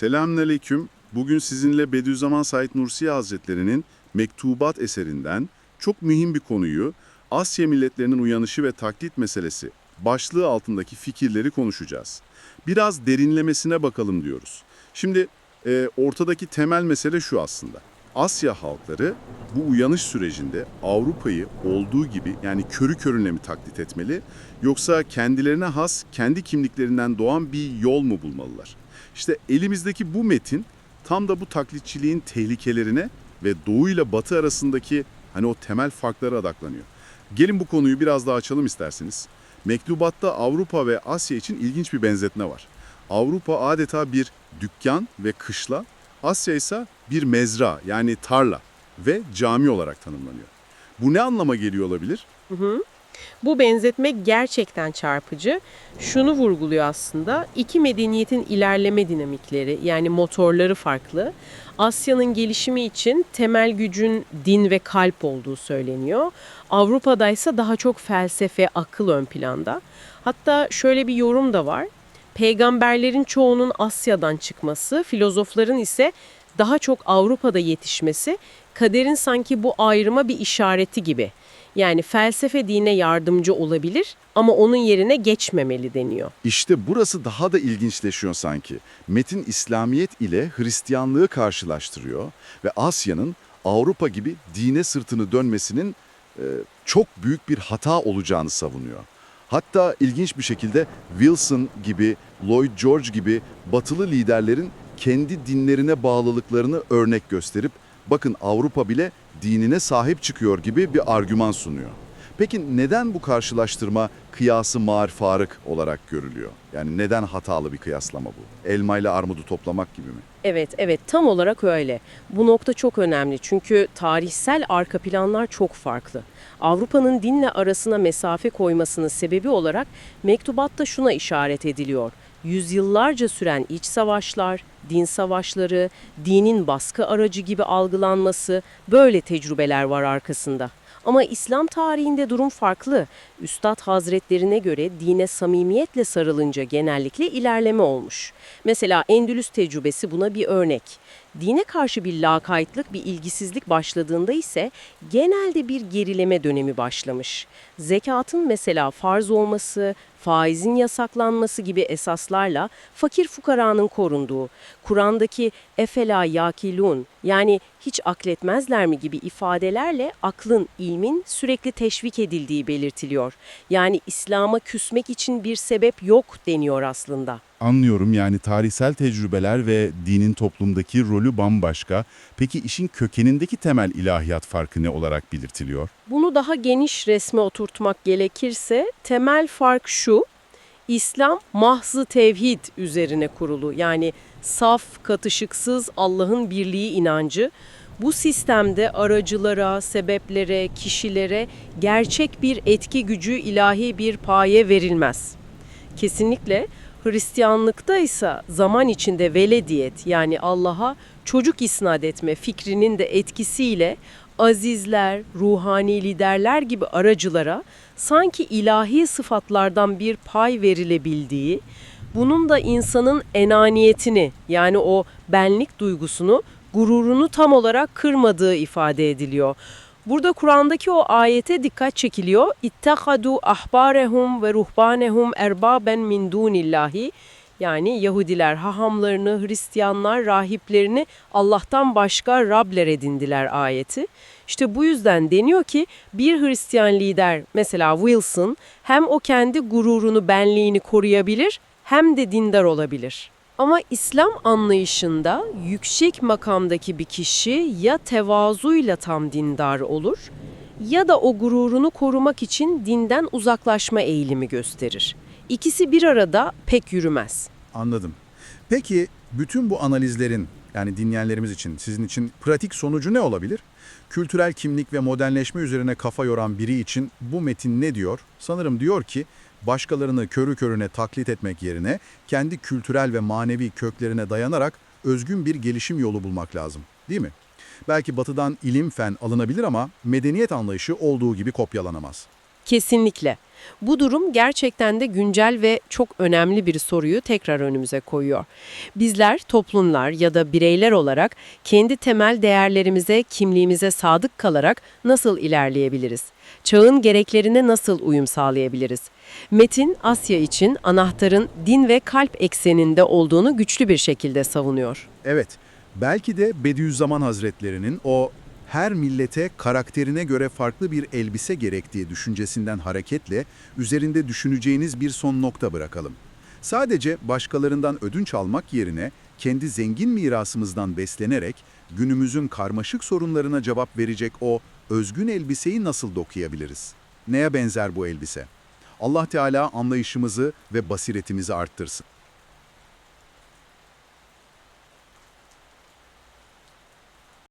Selamünaleyküm. Bugün sizinle Bediüzzaman Said Nursi Hazretleri'nin Mektubat eserinden çok mühim bir konuyu Asya milletlerinin uyanışı ve taklit meselesi başlığı altındaki fikirleri konuşacağız. Biraz derinlemesine bakalım diyoruz. Şimdi e, ortadaki temel mesele şu aslında. Asya halkları bu uyanış sürecinde Avrupa'yı olduğu gibi yani körü körüne mi taklit etmeli yoksa kendilerine has kendi kimliklerinden doğan bir yol mu bulmalılar? İşte elimizdeki bu metin tam da bu taklitçiliğin tehlikelerine ve Doğu ile Batı arasındaki hani o temel farklara odaklanıyor. Gelin bu konuyu biraz daha açalım isterseniz. Mektubatta Avrupa ve Asya için ilginç bir benzetme var. Avrupa adeta bir dükkan ve kışla, Asya ise bir mezra yani tarla ve cami olarak tanımlanıyor. Bu ne anlama geliyor olabilir? Bu benzetme gerçekten çarpıcı. Şunu vurguluyor aslında. İki medeniyetin ilerleme dinamikleri yani motorları farklı. Asya'nın gelişimi için temel gücün din ve kalp olduğu söyleniyor. Avrupa'da ise daha çok felsefe, akıl ön planda. Hatta şöyle bir yorum da var. Peygamberlerin çoğunun Asya'dan çıkması, filozofların ise daha çok Avrupa'da yetişmesi kaderin sanki bu ayrıma bir işareti gibi. Yani felsefe dine yardımcı olabilir ama onun yerine geçmemeli deniyor. İşte burası daha da ilginçleşiyor sanki. Metin İslamiyet ile Hristiyanlığı karşılaştırıyor ve Asya'nın Avrupa gibi dine sırtını dönmesinin e, çok büyük bir hata olacağını savunuyor. Hatta ilginç bir şekilde Wilson gibi, Lloyd George gibi batılı liderlerin kendi dinlerine bağlılıklarını örnek gösterip bakın Avrupa bile dinine sahip çıkıyor gibi bir argüman sunuyor. Peki neden bu karşılaştırma kıyası mar farık olarak görülüyor? Yani neden hatalı bir kıyaslama bu? Elma ile armudu toplamak gibi mi? Evet, evet tam olarak öyle. Bu nokta çok önemli çünkü tarihsel arka planlar çok farklı. Avrupa'nın dinle arasına mesafe koymasının sebebi olarak mektubatta şuna işaret ediliyor. Yüzyıllarca süren iç savaşlar, din savaşları, dinin baskı aracı gibi algılanması böyle tecrübeler var arkasında. Ama İslam tarihinde durum farklı. Üstad Hazretlerine göre dine samimiyetle sarılınca genellikle ilerleme olmuş. Mesela Endülüs tecrübesi buna bir örnek. Dine karşı bir lakaytlık, bir ilgisizlik başladığında ise genelde bir gerileme dönemi başlamış. Zekatın mesela farz olması, faizin yasaklanması gibi esaslarla fakir fukaranın korunduğu, Kur'an'daki efela yakilun yani hiç akletmezler mi gibi ifadelerle aklın, ilmin sürekli teşvik edildiği belirtiliyor. Yani İslam'a küsmek için bir sebep yok deniyor aslında. Anlıyorum yani tarihsel tecrübeler ve dinin toplumdaki rolü bambaşka. Peki işin kökenindeki temel ilahiyat farkı ne olarak belirtiliyor? Bunu daha geniş resme oturtmak gerekirse temel fark şu. İslam mahzı tevhid üzerine kurulu. Yani saf, katışıksız Allah'ın birliği inancı. Bu sistemde aracılara, sebeplere, kişilere gerçek bir etki gücü ilahi bir paye verilmez. Kesinlikle Hristiyanlıkta ise zaman içinde velediyet yani Allah'a çocuk isnat etme fikrinin de etkisiyle azizler, ruhani liderler gibi aracılara sanki ilahi sıfatlardan bir pay verilebildiği, bunun da insanın enaniyetini yani o benlik duygusunu, gururunu tam olarak kırmadığı ifade ediliyor. Burada Kur'an'daki o ayete dikkat çekiliyor. İttakadu ahbarehum ve ruhbanehum erbaben min dunillahi. Yani Yahudiler hahamlarını, Hristiyanlar rahiplerini Allah'tan başka Rabler edindiler ayeti. İşte bu yüzden deniyor ki bir Hristiyan lider mesela Wilson hem o kendi gururunu, benliğini koruyabilir hem de dindar olabilir. Ama İslam anlayışında yüksek makamdaki bir kişi ya tevazuyla tam dindar olur ya da o gururunu korumak için dinden uzaklaşma eğilimi gösterir. İkisi bir arada pek yürümez. Anladım. Peki bütün bu analizlerin yani dinleyenlerimiz için sizin için pratik sonucu ne olabilir? Kültürel kimlik ve modernleşme üzerine kafa yoran biri için bu metin ne diyor? Sanırım diyor ki başkalarını körü körüne taklit etmek yerine kendi kültürel ve manevi köklerine dayanarak özgün bir gelişim yolu bulmak lazım. Değil mi? Belki batıdan ilim fen alınabilir ama medeniyet anlayışı olduğu gibi kopyalanamaz. Kesinlikle. Bu durum gerçekten de güncel ve çok önemli bir soruyu tekrar önümüze koyuyor. Bizler toplumlar ya da bireyler olarak kendi temel değerlerimize, kimliğimize sadık kalarak nasıl ilerleyebiliriz? Çağın gereklerine nasıl uyum sağlayabiliriz? Metin Asya için anahtarın din ve kalp ekseninde olduğunu güçlü bir şekilde savunuyor. Evet, belki de Bediüzzaman Hazretleri'nin o her millete karakterine göre farklı bir elbise gerektiği düşüncesinden hareketle üzerinde düşüneceğiniz bir son nokta bırakalım. Sadece başkalarından ödünç almak yerine kendi zengin mirasımızdan beslenerek günümüzün karmaşık sorunlarına cevap verecek o özgün elbiseyi nasıl dokuyabiliriz? Neye benzer bu elbise? Allah Teala anlayışımızı ve basiretimizi arttırsın.